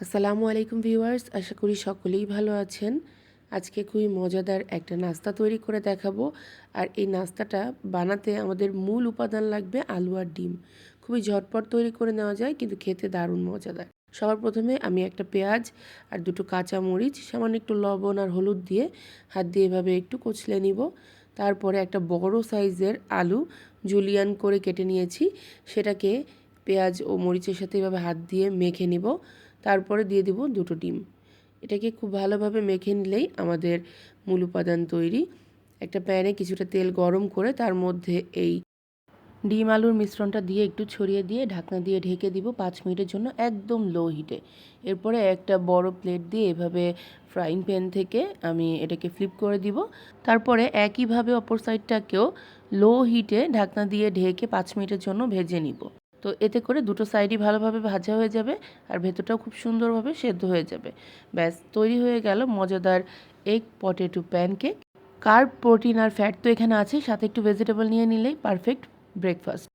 আসসালামু আলাইকুম ভিউয়ার্স, আশা করি সকলেই ভালো আছেন। আজকে খুবই মজাদার একটা নাস্তা তৈরি করে দেখাবো। আর এই নাস্তাটা বানাতে আমাদের মূল উপাদান লাগবে আলু আর ডিম। খুবই ঝটপট তৈরি করে নেওয়া যায়, কিন্তু খেতে দারুণ মজাদার। সবার প্রথমে আমি একটা পেঁয়াজ আর দুটো কাঁচা মরিচ, সামান্য একটু লবণ আর হলুদ দিয়ে হাত দিয়ে এভাবে একটু কচলে নিব। তারপরে একটা বড় সাইজের আলু জুলিয়ান করে কেটে নিয়েছি। সেটাকে পেঁয়াজ ও মরিচের সাথে এভাবে হাত দিয়ে মেখে নিব। তারপরে দিয়ে দিব দুটো ডিম। এটাকে খুব ভালোভাবে মেখে নিলেই আমাদের মূল উপাদান তৈরি। একটা প্যানে কিছুটা তেল গরম করে তার মধ্যে এই ডিম আলুর মিশ্রণটা দিয়ে একটু ছড়িয়ে দিয়ে ঢাকনা দিয়ে ঢেকে দিব পাঁচ মিনিটের জন্য একদম লো হিটে এরপরে একটা বড় প্লেট দিয়ে এভাবে ফ্রাইং প্যান থেকে আমি এটাকে ফ্লিপ করে দিব। তারপরে একইভাবে অপর সাইডটাকেও লো হিটে ঢাকনা দিয়ে ঢেকে পাঁচ মিনিটের জন্য ভেজে নিব। তো এতে করে দুটো সাইডই ভালোভাবে ভাজা হয়ে যাবে আর ভেতরটাও খুব সুন্দরভাবে সেদ্ধ হয়ে যাবে। ব্যাস, তৈরি হয়ে গেল মজাদার egg potato pancake carb protein আর ফ্যাট তো এখানে আছে, সাথে একটু ভেজিটেবল নিয়ে নিলেই পারফেক্ট ব্রেকফাস্ট